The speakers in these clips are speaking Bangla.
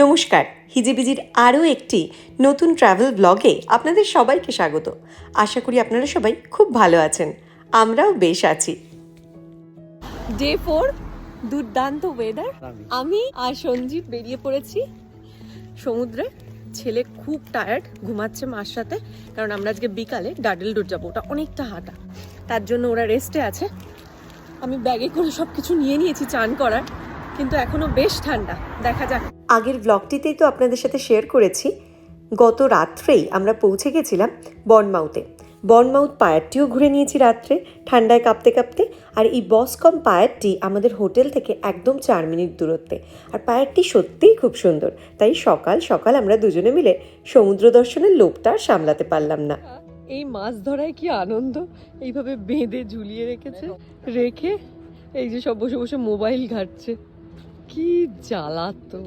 নমস্কার, হিজিবিজির আরও একটি নতুন ট্রাভেল ব্লগে আপনাদের সবাইকে স্বাগত। আশা করি আপনারা সবাই খুব ভালো আছেন, আমরাও বেশ আছি। ডে ফোর দুর্দান্ত ওয়েদার আমি আর সঞ্জীব বেরিয়ে পড়েছি সমুদ্রে। ছেলে খুব টায়ার্ড ঘুমাচ্ছে মার সাথে, কারণ আমরা আজকে বিকালে ডাডেল ডোর যাব, ওটা অনেকটা হাঁটা। তার জন্য ওরা রেস্টে আছে। আমি ব্যাগে করে সব কিছু নিয়ে নিয়েছি চান করার। কিন্তু এখনও বেশ ঠান্ডা। দেখা যাক। আগের ব্লগটিতেই তো আপনাদের সাথে শেয়ার করেছি। গত রাত্রেই আমরা পৌঁছে গেছিলাম বনমাউতে। বনমাউথ পায়ারটিও ঘুরে নিয়েছি রাত্রে ঠান্ডায় কাঁপতে কাঁপতে। আর এই বসকম পায়ারটি আমাদের হোটেল থেকে একদম চার মিনিট দূরত্বে। আর পায়ারটি সত্যিই খুব সুন্দর। তাই সকাল সকাল আমরা দুজনে মিলে সমুদ্র দর্শনের লোভটা আর সামলাতে পারলাম না। এই মাছ ধরায় কি আনন্দ? এইভাবে বেঁধে ঝুলিয়ে রেখেছে? রেখে এই যে সব বসে বসে মোবাইল ঘাটছে। কি জ্বালাতো।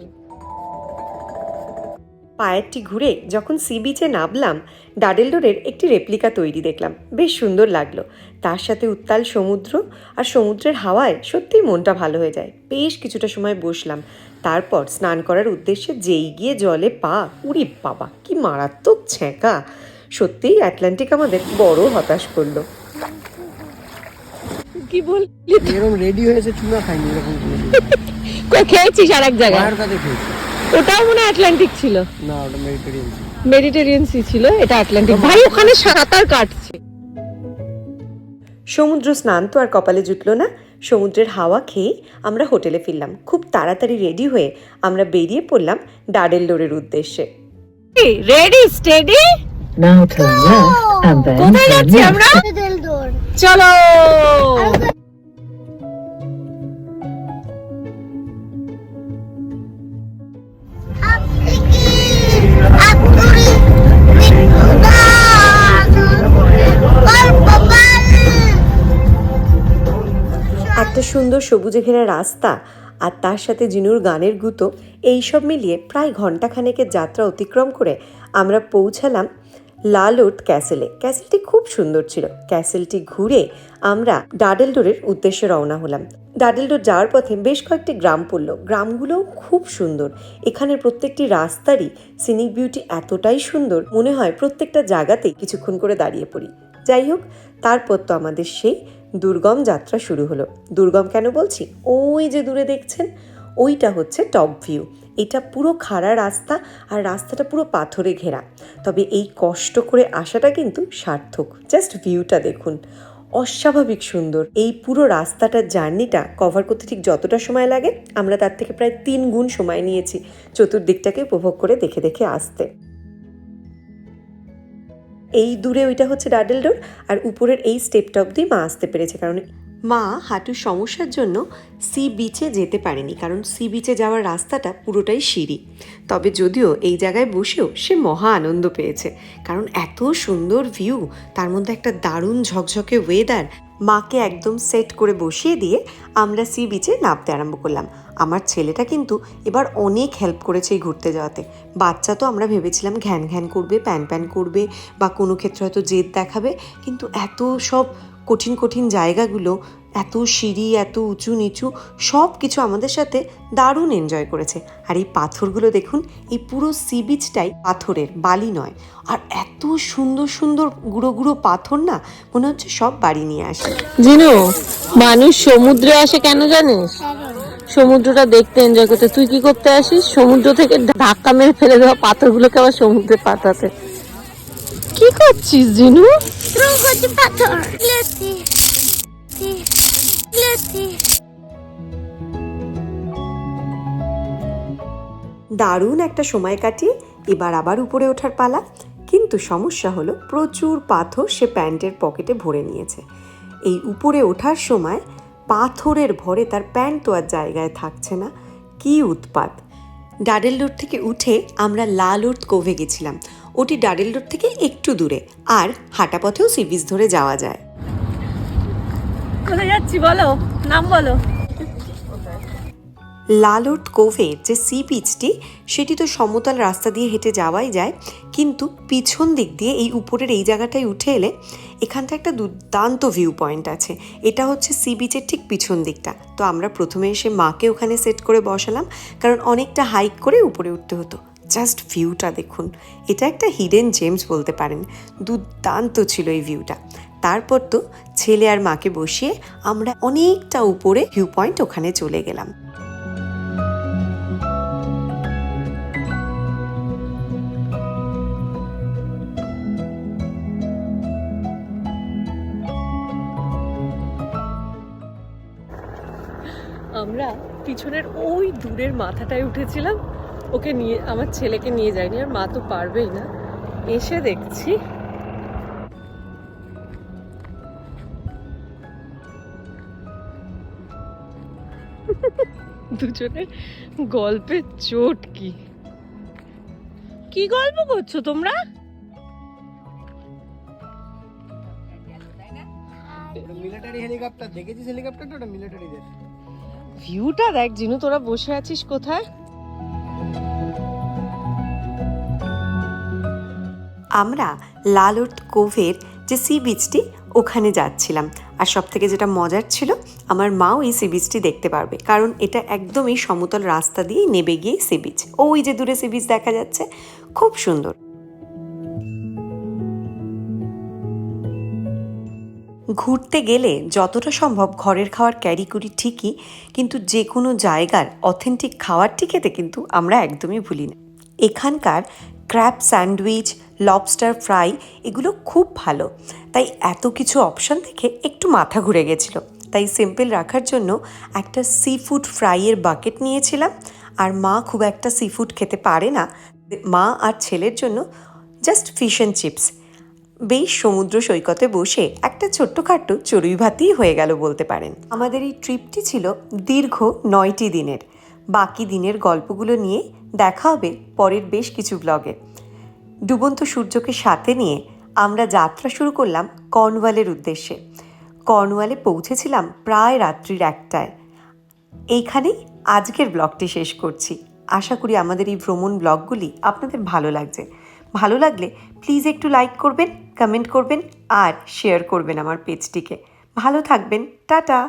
পায়েরটি ঘুরে যখন সি বিচে নামলাম ডাডেলডোরের একটি রেপ্লিকা তৈরি দেখলাম। বেশ সুন্দর লাগল। তার সাথে উত্তাল সমুদ্র আর সমুদ্রের হাওয়ায় সত্যিই মনটা ভালো হয়ে যায়। বেশ কিছুটা সময় বসলাম। তারপর স্নান করার উদ্দেশ্যে যেই গিয়ে জলে পা উড়ি বাবা কি মারাত্মক ছ্যাঁকা। সত্যিই অ্যাটলান্টিক আমাদের বড় হতাশ করল। কি বল এরকম রেডি হয়েছে চুনা খাইনি এরকম খেয়েছিস আর এক জায়গায় ওটাও মনে আটলান্টিক ছিল। না ওটা মেডিটেরিয়ান মেডিটেরিয়ান সি ছিল এটা আটলান্টিক ভাই ওখানে সাঁতার কাটছে। সমুদ্র স্নান তো আর কপালে জুটলো না। সমুদ্রের হাওয়া খেয়ে আমরা হোটেলে ফিরলাম। খুব তাড়াতাড়ি রেডি হয়ে আমরা বেরিয়ে পড়লাম ডাডেলডোরের উদ্দেশ্যে। রেডি স্টেডি কোথায় যাচ্ছি আমরা? চলো! সুন্দর সবুজে ঘেরা রাস্তা আর তার সাথে জিনুর গানের গুতো, এই সব মিলিয়ে প্রায় ঘন্টাখানেকের যাত্রা অতিক্রম করে আমরা পৌঁছালাম লালোট ক্যাসেলে। ক্যাসেলটি খুব সুন্দর ছিল। ক্যাসেলটি ঘুরে আমরা ডাডেলডোরের উদ্দেশ্যে রওনা হলাম। ডাডেলডোর যাওয়ার পথে বেশ কয়েকটি গ্রাম পড়ল। গ্রামগুলোও খুব সুন্দর। এখানের প্রত্যেকটি রাস্তারই সিনিক বিউটি এতটাই সুন্দর, মনে হয় প্রত্যেকটা জায়গাতেই কিছুক্ষণ করে দাঁড়িয়ে পড়ি। যাই হোক, তারপর তো আমাদের সেই দুর্গম যাত্রা শুরু হলো। দুর্গম কেন বলছি? ওই যে দূরে দেখছেন? ওইটা হচ্ছে টপ ভিউ এটা পুরো খাড়া রাস্তা আর রাস্তাটা পুরো পাথরে ঘেরা। তবে এই কষ্ট করে আসাটা কিন্তু সার্থক। জাস্ট ভিউটা দেখুন। অস্বাভাবিক সুন্দর। এই পুরো রাস্তাটার জার্নিটা কভার করতে ঠিক যতটা সময় লাগে, আমরা তার থেকে প্রায় তিন গুণ সময় নিয়েছি চতুর্দিকটাকে উপভোগ করে দেখে দেখে আসতে। এই দূরে ওইটা হচ্ছে ডাডেল ডোর আর উপরের এই স্টেপটা অবধি মা আসতে পেরেছে কারণ মা হাঁটুর সমস্যার জন্য সি বিচে যেতে পারেনি কারণ সি বিচে যাওয়ার রাস্তাটা পুরোটাই সিঁড়ি। তবে যদিও এই জায়গায় বসেও সে মহা আনন্দ পেয়েছে কারণ এত সুন্দর ভিউ তার মধ্যে একটা দারুণ ঝকঝকে ওয়েদার মাকে একদম সেট করে বসিয়ে দিয়ে আমরা সি বিচে নামতে আরম্ভ করলাম। আমার ছেলেটা কিন্তু এবার অনেক হেল্প করেছে এই ঘুরতে যাওয়াতে। বাচ্চা তো আমরা ভেবেছিলাম ঘ্যান ঘ্যান করবে, প্যান প্যান করবে বা কোনো ক্ষেত্রে হয়তো জেদ দেখাবে, কিন্তু এত সব কঠিন কঠিন জায়গাগুলো এত সিঁড়ি এত উঁচু নিচু সব কিছু আমাদের সাথে দারুণ এনজয় করেছে। আর এই পাথরগুলো দেখুন এই পুরো সি বিচটাই পাথরের বালি নয়। আর এত সুন্দর সুন্দর গুঁড়ো গুঁড়ো পাথর না মনে হচ্ছে সব বাড়ি নিয়ে আসে। জিনু মানুষ সমুদ্রে আসে কেন জানিস? সমুদ্রটা দেখতে এনজয় করতে। তুই কি করতে আসিস? সমুদ্র থেকে ধাক্কা মেরে ফেলে দেওয়া পাথরগুলোকে আবার সমুদ্রে পাঠাতে। কি করছিস জিনু? দারুণ একটা সময় কাটিয়ে এবার আবার উপরে ওঠার পালা। কিন্তু সমস্যা হলো প্রচুর পাথর সে প্যান্টের পকেটে ভরে নিয়েছে। এই উপরে ওঠার সময় পাথরের ভরে তার প্যান্ট তো আর জায়গায় থাকছে না। কি উৎপাত। ডাডেল রোড থেকে উঠে আমরা লাল ওর্থ কোভে গেছিলাম। ওটি ডাডেল রোড থেকে একটু দূরে আর হাঁটা পথেও সি বিচ ধরে যাওয়া যায়। কোথায় যাচ্ছি বলো? নাম বলো। লালুট কোভের যে সি বিচটি সেটি তো সমতল রাস্তা দিয়ে হেঁটে যাওয়াই যায় কিন্তু পিছন দিক দিয়ে এই উপরের এই জায়গাটায় উঠে এলে এখানটা একটা দুর্দান্ত ভিউ পয়েন্ট আছে। এটা হচ্ছে সি বিচের ঠিক পিছন দিকটা। তো আমরা প্রথমে এসে মাকে ওখানে সেট করে বসালাম কারণ অনেকটা হাইক করে উপরে উঠতে হতো। জাস্ট ভিউটা দেখুন। এটা একটা হিডেন জেমস বলতে পারেন। দুর্দান্ত ছিল এই ভিউটা তারপর তো ছেলে আর মাকে বসিয়ে আমরা অনেকটা উপরে ভিউ পয়েন্ট ওখানে চলে গেলাম। আমরা পিছনের ওই দূরের মাথাটায় উঠেছিলাম। ওকে নিয়ে আমার ছেলেকে নিয়ে যায়নি আর মা তো পারবেই না। এসে দেখছি। দুজনের গল্পের চোট কি? কি গল্প করছ তোমরা? মিলিটারি হেলিকপ্টার দেখেছিস হেলিকপ্টারটা ওটা মিলিটারিদের? ভিউটা দেখ জিনু তোরা বসে আছিস কোথায়? আমরা লালুট কোভের যে সি বিচটি ওখানে যাচ্ছিলাম। আর সব থেকে যেটা মজার ছিল, আমার মাও এই সি বিচটি দেখতে পারবে। কারণ এটা একদমই সমতল রাস্তা দিয়ে নেবে গিয়ে সি বিচ ওই যে দূরে সি বিচ দেখা যাচ্ছে, খুব সুন্দর। ঘুরতে গেলে যতটা সম্ভব ঘরের খাওয়ার ক্যারি করি ঠিকই, কিন্তু যে কোনো জায়গার অথেন্টিক খাবারটি খেতে কিন্তু আমরা একদমই ভুলি না। এখানকার ক্র্যাপ স্যান্ডউইচ লবস্টার ফ্রাই এগুলো খুব ভালো। তাই এত কিছু অপশান দেখে একটু মাথা ঘুরে গেছিল। তাই সিম্পল রাখার জন্য একটা সি ফুড ফ্রাইয়ের বাকেট নিয়েছিলাম। আর মা খুব একটা সি ফুড খেতে পারে না। মা আর ছেলের জন্য জাস্ট ফিশ অ্যান্ড চিপস বেশ সমুদ্র সৈকতে বসে একটা ছোট্টখাট্ট চড়ুই ভাতিই হয়ে গেল বলতে পারেন। আমাদের এই ট্রিপটি ছিল দীর্ঘ নয়টি দিনের। বাকি দিনের গল্পগুলো নিয়ে দেখা হবে পরের বেশ কিছু ব্লগে ডুবন্ত সূর্যকে সাথে নিয়ে আমরা যাত্রা শুরু করলাম কর্নওয়ালের উদ্দেশ্যে। কর্নওয়ালে পৌঁছেছিলাম প্রায় রাত্রির একটায়। এইখানেই আজকের ব্লগটি শেষ করছি। আশা করি আমাদের এই ভ্রমণ ব্লগগুলি আপনাদের ভালো লাগছে। ভালো লাগলে প্লিজ একটু লাইক করবেন কমেন্ট করবেন আর শেয়ার করবেন আমার পেজটিকে ভালো থাকবেন টাটা!